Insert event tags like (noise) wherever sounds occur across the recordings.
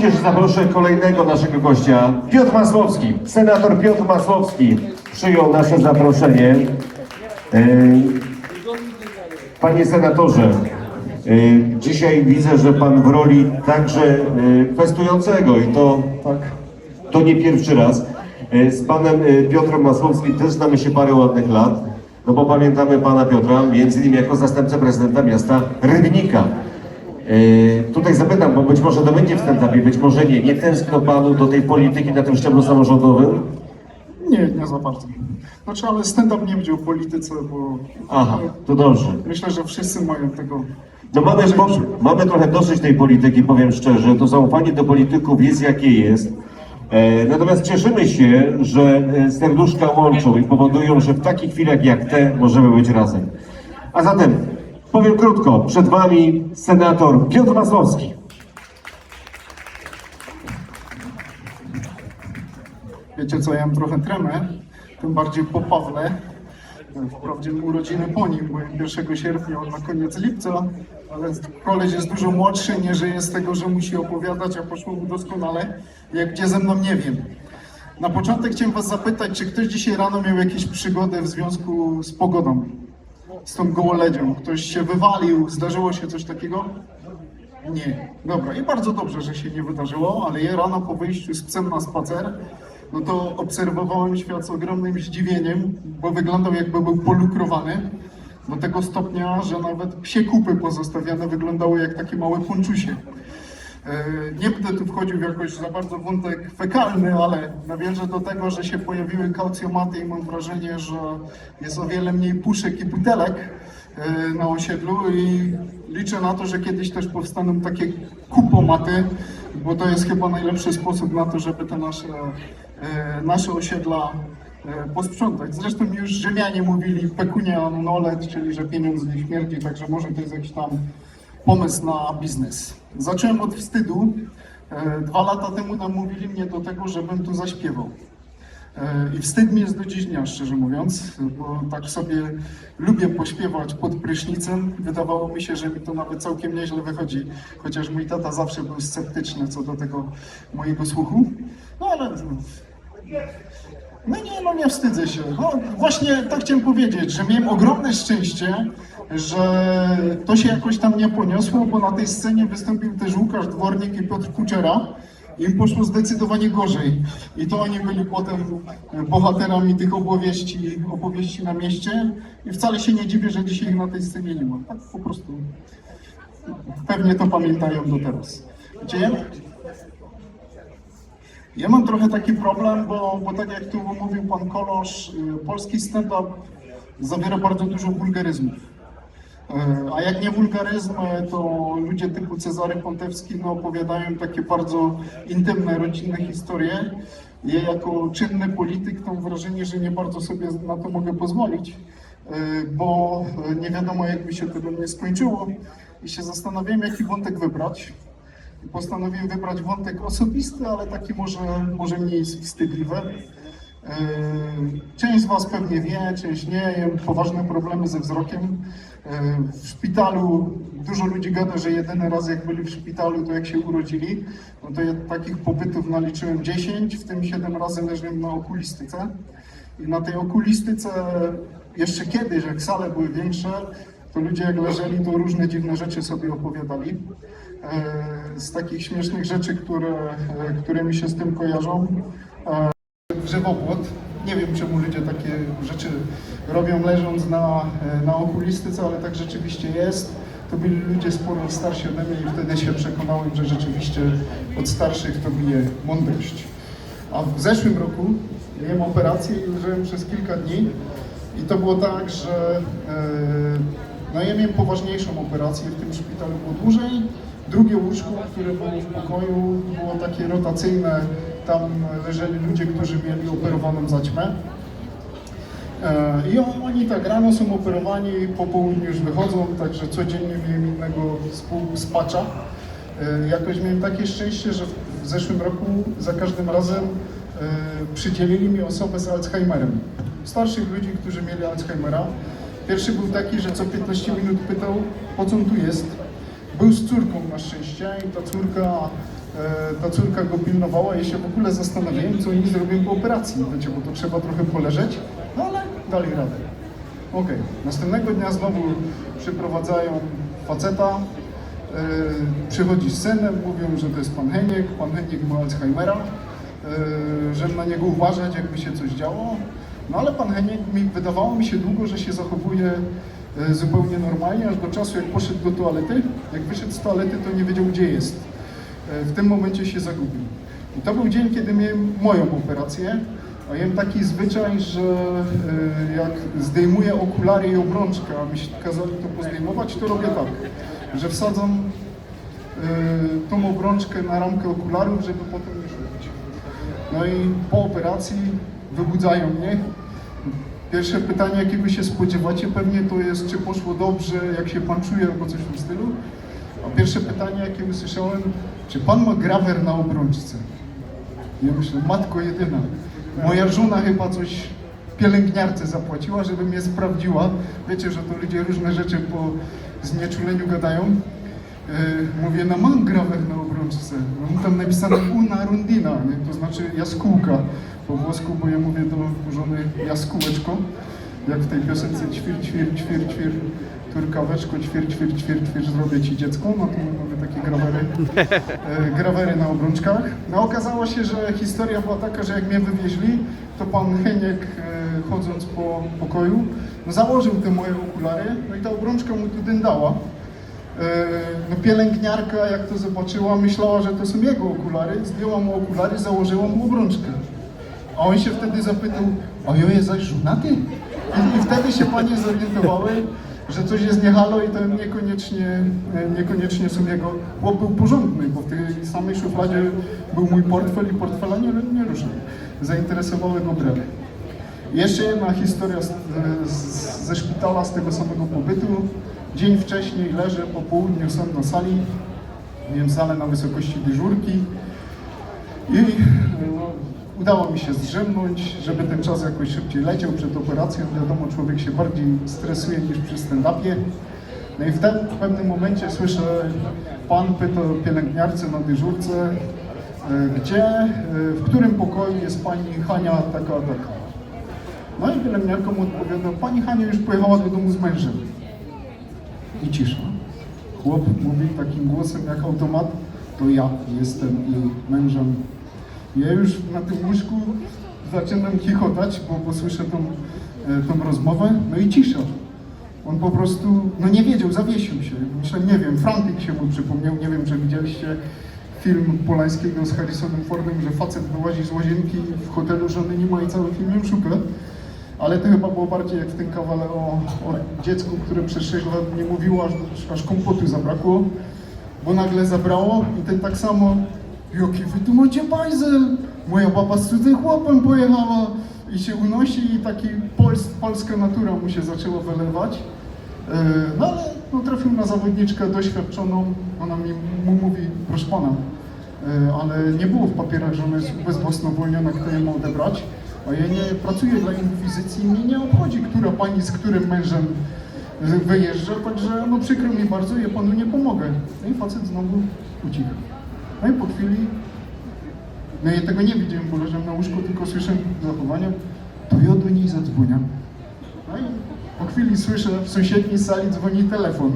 że zaproszę kolejnego naszego gościa, Piotr Masłowski. Senator Piotr Masłowski przyjął nasze zaproszenie. E, Panie senatorze, e, dzisiaj widzę, że pan w roli także e, kwestującego i to Tak. to nie pierwszy raz. Z panem Piotrem Masłowskim też znamy się parę ładnych lat, no bo pamiętamy pana Piotra między innymi jako zastępcę prezydenta miasta Rybnika. E, Tutaj zapytam, bo być może to będzie w stand-upie, być może nie. Nie tęskno panu do tej polityki na tym szczeblu samorządowym? Nie, nie za bardzo. Znaczy, ale stand-up nie będzie o polityce, bo Aha, to dobrze. myślę, że wszyscy mają tego. No mamy, po, mamy trochę dosyć tej polityki, powiem szczerze. To zaufanie do polityków jest jakie jest. E, natomiast cieszymy się, że e, serduszka łączą i powodują, że w takich chwilach jak te możemy być razem. A zatem powiem krótko, przed Wami senator Piotr Masłowski. Wiecie co, ja mam trochę tremę, tym bardziej po Pawle. Wprawdzie urodziny po nim, bo 1 sierpnia, on na koniec lipca, ale koleś jest dużo młodszy, nie żyje z tego, że musi opowiadać, a poszło mu doskonale. Jak gdzie ze mną, nie wiem. Na początek chciałem was zapytać, czy ktoś dzisiaj rano miał jakieś przygody w związku z pogodą? Z tą gołoledzią? Ktoś się wywalił? Zdarzyło się coś takiego? Nie. Dobra, i bardzo dobrze, że się nie wydarzyło, ale ja rano po wyjściu z psem na spacer, no to obserwowałem świat z ogromnym zdziwieniem, bo wyglądał jakby był polukrowany. Do tego stopnia, że nawet psie kupy pozostawiane wyglądały jak takie małe ponczusie. E, Nie będę tu wchodził w jakoś za bardzo wątek fekalny, ale nawiążę do tego, że się pojawiły kaucjomaty i mam wrażenie, że jest o wiele mniej puszek i butelek e, na osiedlu i liczę na to, że kiedyś też powstaną takie kupomaty, bo to jest chyba najlepszy sposób na to, żeby te nasze, e, nasze osiedla posprzątać. Zresztą już Rzymianie mówili pecunia non olet, czyli że pieniądz nie śmierdzi, także może to jest jakiś tam pomysł na biznes. Zacząłem od wstydu. E, Dwa lata temu namówili mnie do tego, żebym tu zaśpiewał. E, I wstyd mi jest do dziś dnia, szczerze mówiąc, bo tak sobie lubię pośpiewać pod prysznicem. Wydawało mi się, że mi to nawet całkiem nieźle wychodzi, chociaż mój tata zawsze był sceptyczny co do tego mojego słuchu. No ale no nie, no nie wstydzę się. No, właśnie tak chciałem powiedzieć, że miałem ogromne szczęście, że to się jakoś tam nie poniosło, bo na tej scenie wystąpił też Łukasz Dwornik i Piotr Kuczera. Im poszło zdecydowanie gorzej. I to oni byli potem bohaterami tych opowieści, opowieści na mieście. I wcale się nie dziwię, że dzisiaj ich na tej scenie nie ma. Tak po prostu. Pewnie to pamiętają do teraz. Gdzie? Ja mam trochę taki problem, bo, bo tak jak tu mówił pan Kolosz, y, polski stand-up zawiera bardzo dużo wulgaryzmów. Y, A jak nie wulgaryzmy, to ludzie typu Cezary Pontewski no, opowiadają takie bardzo intymne, rodzinne historie. Ja jako czynny polityk mam wrażenie, że nie bardzo sobie na to mogę pozwolić, y, bo nie wiadomo jak by się to nie skończyło i się zastanawiałem jaki wątek wybrać. Postanowiłem wybrać wątek osobisty, ale taki może, może mniej wstydliwy. Yy, Część z Was pewnie wie, część nie. Poważne problemy ze wzrokiem. Yy, W szpitalu dużo ludzi gada, że jedyny raz jak byli w szpitalu, to jak się urodzili. No to ja takich pobytów naliczyłem 10, w tym 7 razy leżałem na okulistyce. I na tej okulistyce jeszcze kiedyś, jak sale były większe, to ludzie jak leżeli, to różne dziwne rzeczy sobie opowiadali. E, Z takich śmiesznych rzeczy, które, które mi się z tym kojarzą, e, drzewopłot. Nie wiem, czemu ludzie takie rzeczy robią leżąc na, na okulistyce, ale tak rzeczywiście jest. To byli ludzie sporo starsi ode mnie i wtedy się przekonałem, że rzeczywiście od starszych to bije mądrość. A w zeszłym roku miałem operację i leżałem przez kilka dni i to było tak, że e, no ja miałem poważniejszą operację w tym szpitalu było dłużej. Drugie łóżko, które było w pokoju, było takie rotacyjne. Tam leżeli ludzie, którzy mieli operowaną zaćmę. E, I on- oni tak rano są operowani, po południu już wychodzą, także codziennie miałem innego współspacza. E, Jakoś miałem takie szczęście, że w zeszłym roku za każdym razem e, przydzielili mi osobę z Alzheimerem. Starszych ludzi, którzy mieli Alzheimera. Pierwszy był taki, że co 15 minut pytał, po co on tu jest. Był z córką na szczęście i ta córka ta córka go pilnowała i się w ogóle zastanawiałem, co oni zrobią po operacji, wiecie, bo to trzeba trochę poleżeć, no ale dali radę. Okej, następnego dnia znowu przyprowadzają faceta, e, przychodzi z synem, mówią, że to jest pan Heniek, pan Heniek ma Alzheimera, e, że na niego uważać, jakby się coś działo. No ale pan Heniek, mi, wydawało mi się długo, że się zachowuje e, zupełnie normalnie, aż do czasu jak poszedł do toalety. Jak wyszedł z toalety, to nie wiedział, gdzie jest. W tym momencie się zagubił. I to był dzień, kiedy miałem moją operację, a miałem taki zwyczaj, że e, jak zdejmuję okulary i obrączkę, a mi się kazali to pozdejmować, to robię tak, że wsadzam e, tą obrączkę na ramkę okularów, żeby potem nie rzucić. No i po operacji wybudzają mnie. Pierwsze pytanie, jakiego się spodziewacie pewnie, to jest, czy poszło dobrze, jak się pan czuje, albo coś w tym stylu. A pierwsze pytanie, jakie usłyszałem, czy pan ma grawer na obrączce? Ja myślę, matko jedyna. Moja żona chyba coś pielęgniarce zapłaciła, żeby mnie sprawdziła. Wiecie, że to ludzie różne rzeczy po znieczuleniu gadają. E, mówię, no mam grawer na obrączce. Mam tam napisane una rundina, nie? to znaczy jaskółka po włosku, bo ja mówię do żony jaskółeczko, jak w tej piosence ćwir, ćwir, ćwir, ćwir, turkaweczko, ćwir, ćwir, ćwir, ćwir, zrobię ci dziecko, no to my mamy takie grawery, e, grawery na obrączkach. No okazało się, że historia była taka, że jak mnie wywieźli, to pan Heniek e, chodząc po pokoju, no założył te moje okulary, no i ta obrączka mu tu dyndała. E, No pielęgniarka, jak to zobaczyła, myślała, że to są jego okulary. Zdjęła mu okulary, założyła mu obrączkę. A on się wtedy zapytał, jest zaś żonaty? I wtedy się panie zorientowały, że coś jest nie halo i to niekoniecznie, niekoniecznie są jego. Chłop był porządny, bo w tej samej szufladzie był mój portfel i portfela nie, nie ruszał. Zainteresowały go brele. Jeszcze jedna historia z, z, ze szpitala, z tego samego pobytu. Dzień wcześniej leżę po południu, sam na sali. Miałem salę na wysokości dyżurki. I udało mi się zdrzemnąć, żeby ten czas jakoś szybciej leciał przed operacją. Wiadomo, człowiek się bardziej stresuje niż przy stand-upie. No i w, ten, w pewnym momencie słyszę, pan pyta pielęgniarce na dyżurce, e, gdzie, e, w którym pokoju jest pani Hania taka, taka. No i pielęgniarka mu odpowiada, pani Hania już pojechała do domu z mężem. I cisza. Chłop mówi takim głosem jak automat, to ja jestem jej mężem. Ja już na tym łóżku zaczynam chichotać, bo, bo słyszę tą, e, tą rozmowę, no i cisza. On po prostu, no nie wiedział, zawiesił się. Myślę, nie wiem, Frantik się mu przypomniał, nie wiem, czy widzieliście film Polańskiego z Harrisonem Fordem, że facet wyłazi z łazienki w hotelu, żony nie ma i cały film ją szuka. Ale to chyba było bardziej jak w tym kawale o, o dziecku, które przez 6 lat nie mówiło, aż, aż kompotu zabrakło, bo nagle zabrało i ten tak samo, jaki wy tu macie bajzel, moja baba z cudzym chłopem pojechała i się unosi i taki pols, polska natura mu się zaczęła wylewać. E, No ale no, trafił na zawodniczkę doświadczoną, ona mi mu mówi, proszę pana, e, ale nie było w papierach, że ona jest ubezwłasnowolniona, kto ją ma odebrać, a ja nie pracuję dla inkwizycji, mnie nie obchodzi, która pani z którym mężem wyjeżdża, także no przykro mi bardzo, ja panu nie pomogę. No i facet znowu uciekł. No i po chwili, no ja tego nie widziałem, bo leżałem na łóżku, tylko słyszę zachowania, to ja do niej zadzwonię. No i po chwili słyszę, w sąsiedniej sali dzwoni telefon.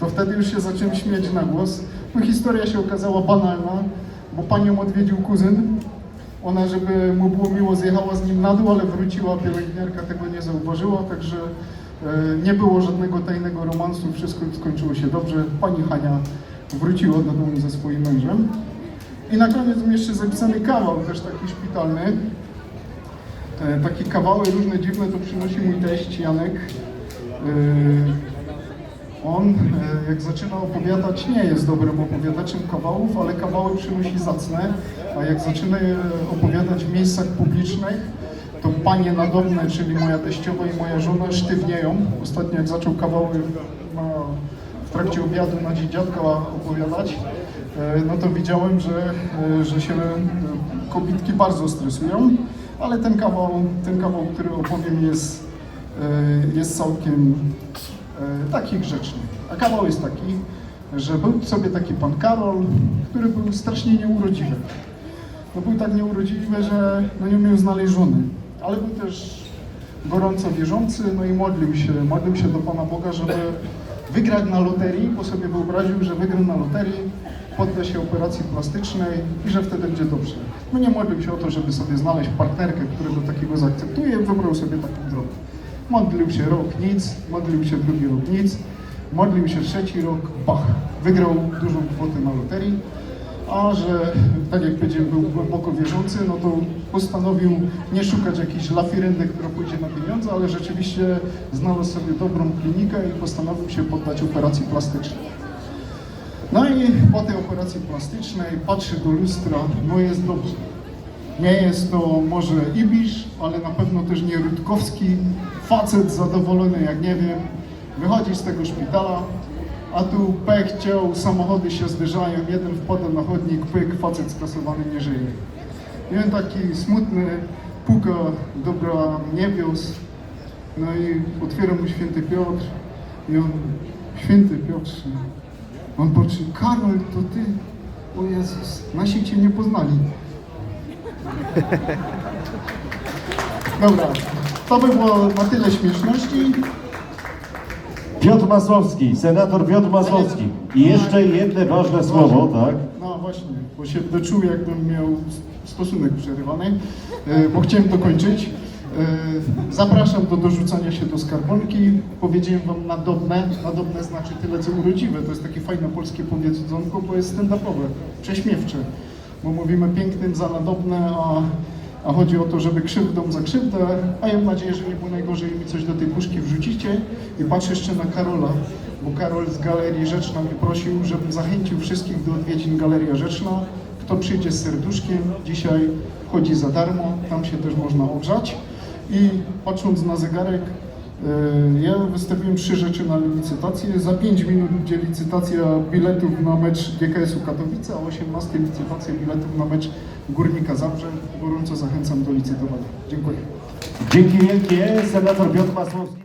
To wtedy już się zacząłem śmiać na głos. No historia się okazała banalna, bo panią odwiedził kuzyn. Ona, żeby mu było miło, zjechała z nim na dół, ale wróciła, pielęgniarka tego nie zauważyła, także e, nie było żadnego tajnego romansu, wszystko skończyło się dobrze. Pani Hania wróciła do domu ze swoim mężem. I na koniec mam jeszcze zapisany kawał, też taki szpitalny. E, takie kawały różne dziwne to przynosi mój teść Janek. E, On, e, jak zaczyna opowiadać, nie jest dobrym opowiadaczem kawałów, ale kawały przynosi zacne, a jak zaczyna je opowiadać w miejscach publicznych, to panie nadobne, czyli moja teściowa i moja żona sztywnieją. Ostatnio jak zaczął kawały trakcie obiadu na dzień dziadka opowiadać, e, no to widziałem, że, e, że się e, kobietki bardzo stresują, ale ten kawał, ten kawał który opowiem jest, jest całkiem taki grzeczny. A kawał jest taki, że był sobie taki pan Karol, który był strasznie nieurodziwy. No był tak nieurodziwy, że no nie umiał znaleźć żony, ale był też gorąco wierzący, no i modlił się, modlił się do Pana Boga, żeby wygrać na loterii, bo sobie wyobraził, że wygra na loterii, podda się operacji plastycznej i że wtedy będzie dobrze. No nie modlił się o to, żeby sobie znaleźć partnerkę, którego takiego zaakceptuje, wybrał sobie taką drogę. Modlił się rok nic, modlił się drugi rok nic, modlił się trzeci rok, bach, wygrał dużą kwotę na loterii, a że, tak jak powiedziałem, był głęboko wierzący, no to postanowił nie szukać jakiejś lafiryndy, która pójdzie na pieniądze, ale rzeczywiście znalazł sobie dobrą klinikę i postanowił się poddać operacji plastycznej. No i po tej operacji plastycznej patrzy do lustra, no jest dobrze. Nie jest to może Ibisz, ale na pewno też nie Rutkowski. Facet zadowolony jak nie wiem. Wychodzi z tego szpitala, a tu pech, ciał, samochody się zderzają, jeden wpada na chodnik, pyk, facet skasowany nie żyje. On taki smutny, puka, dobra, nie wiózł. No i otwiera mu święty Piotr i on, święty Piotrze, on patrzy, Karol, to ty, o Jezus, nasi cię nie poznali. (laughs) Dobra, to by było na tyle śmieszności. Piotr Masłowski, senator Piotr Masłowski. I jeszcze jedno ważne słowo, tak? No właśnie, bo się doczuł, jakbym miał stosunek przerywany, e, bo chciałem dokończyć. E, Zapraszam do dorzucania się do skarbonki. Powiedziałem wam nadobne. Nadobne znaczy tyle, co urodziwe. To jest takie fajne polskie powiedzonko, bo jest stand-upowe, prześmiewcze. Bo mówimy pięknym za nadobne, a, a chodzi o to, żeby krzywdą za krzywdę. A ja mam nadzieję, że nie było najgorzej mi coś do tej puszki wrzucicie. I patrzę jeszcze na Karola, bo Karol z Galerii Rzeczna mnie prosił, żebym zachęcił wszystkich do odwiedzin Galeria Rzeczna. Kto przyjdzie z serduszkiem, dzisiaj chodzi za darmo, tam się też można ogrzać. I patrząc na zegarek, e, ja wystawiłem trzy rzeczy na licytację. Za 5 minut będzie licytacja biletów na mecz GKS-u Katowice, a o 18 licytacja biletów na mecz Górnika Zabrze. Gorąco zachęcam do licytowania. Dziękuję. Dzięki wielkie, senator Piotr Masłowski.